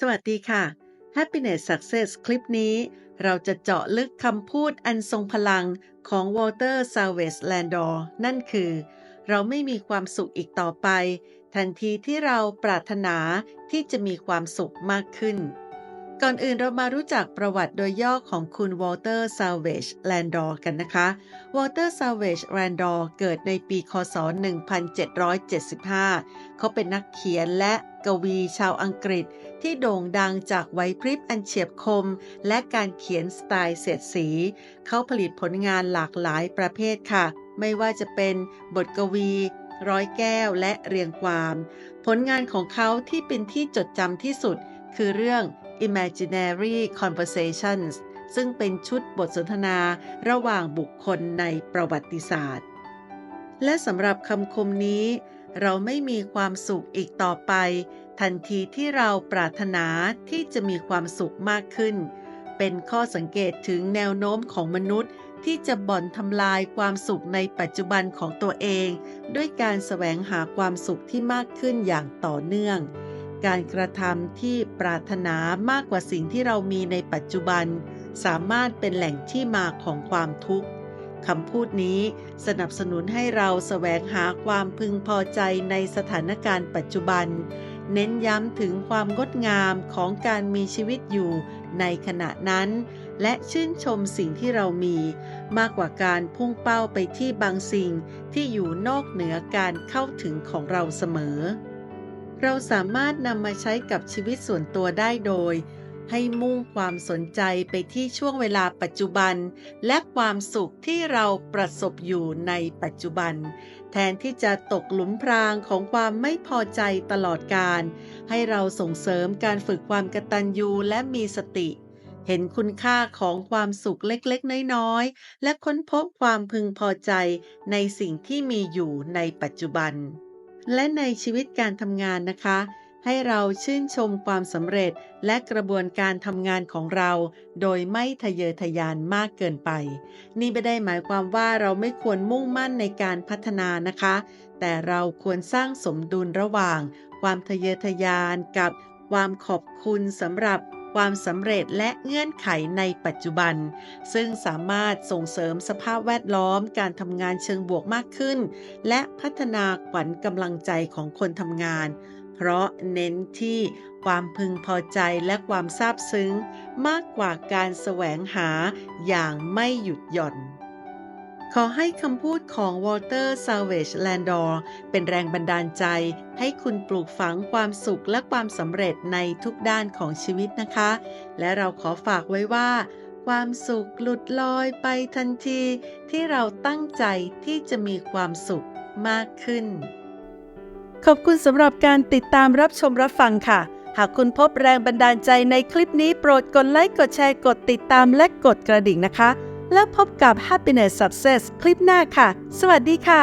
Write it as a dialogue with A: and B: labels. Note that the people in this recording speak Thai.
A: สวัสดีค่ะ Happiness Success คลิปนี้ เราจะเจาะลึกคำพูดอันทรงพลังของ Walter Salvage Landor นั่นคือ เราไม่มีความสุขอีกต่อไป ทันทีที่เราปรารถนาที่จะมีความสุขมากขึ้น ก่อนอื่นเรามารู้จักประวัติโดยย่อของคุณ Walter Salvage Landor กันนะคะ Walter Salvage Landor เกิดในปี คศ 1775 เขาเป็นนักเขียนและกวีชาวอังกฤษที่โด่งดังจากไหวพริบอันเฉียบคม และการเขียนสไตล์เสียดสี เขาผลิตผลงานหลากหลายประเภทค่ะ ไม่ว่าจะเป็นบทกวี ร้อยแก้วและเรียงความ ผลงานของเขาที่เป็นที่จดจำที่สุดคือเรื่อง Imaginary Conversations ซึ่งเป็นชุดบทสนทนาระหว่างบุคคลในประวัติศาสตร์ และสำหรับคำคมนี้ เราไม่มีความสุขอีกต่อไป ทันทีที่เราปรารถนาที่จะมีความสุขมากขึ้น เป็นข้อสังเกตถึงแนวโน้มของมนุษย์ที่จะบ่อนทำลายความสุขในปัจจุบันของตัวเอง ด้วยการแสวงหาความสุขที่มากขึ้นอย่างต่อเนื่อง การกระทำที่ปรารถนามากกว่าสิ่งที่เรามีในปัจจุบัน สามารถเป็นแหล่งที่มาของความทุกข์คำพูดนี้สนับสนุนให้เราแสวงหาความพึงพอใจในสถานการณ์ปัจจุบัน เน้นย้ำถึงความงดงามของการมีชีวิตอยู่ในขณะนั้น และชื่นชมสิ่งที่เรามี มากกว่าการพุ่งเป้าไปที่บางสิ่งที่อยู่นอกเหนือการเข้าถึงของเราเสมอ เราสามารถนำมาใช้กับชีวิตส่วนตัวได้โดย ให้มุ่งความสนใจไปที่ช่วงเวลาปัจจุบัน และความสุขที่เราประสบอยู่ในปัจจุบัน แทนที่จะตกหลุมพรางของความไม่พอใจตลอดการ ให้เราส่งเสริมการฝึกความกตัญญูและมีสติเห็นคุณค่าของความสุขเล็กๆ น้อยๆ และค้นพบความพึงพอใจในสิ่งที่มีอยู่ในปัจจุบัน และในชีวิตการทำงานนะคะ ให้เราชื่นชมความสำเร็จและกระบวนการทำงานของเรา โดยไม่ทะเยอทะยานมากเกินไป นี่ไม่ได้หมายความว่าเราไม่ควรมุ่งมั่นในการพัฒนานะคะ แต่เราควรสร้างสมดุลระหว่าง ความทะเยอทะยานกับความขอบคุณสำหรับ ความสำเร็จและเงื่อนไขในปัจจุบัน ซึ่งสามารถส่งเสริมสภาพแวดล้อมการทำงานเชิงบวกมากขึ้น และพัฒนาขวัญกำลังใจของคนทำงาน เพราะเน้นที่ความพึงพอใจและความซาบซึ้ง มากกว่าการแสวงหาอย่างไม่หยุดหย่อน ขอให้คำพูดของ Walter Salvage Landor เป็นแรงบันดาลใจ ให้คุณปลูกฝังความสุขและความสำเร็จในทุกด้านของชีวิตนะคะ และเราขอฝากไว้ว่า ความสุขหลุดลอยไปทันที ที่เราตั้งใจที่จะมีความสุขมากขึ้น ขอบคุณสำหรับการติดตามรับชมรับฟังค่ะ หากคุณพบแรงบันดาลใจในคลิปนี้โปรดกดไลค์กดแชร์กดติดตามและกดกระดิ่งนะคะ แล้วพบกับ Happiness Success คลิปหน้าค่ะ สวัสดีค่ะ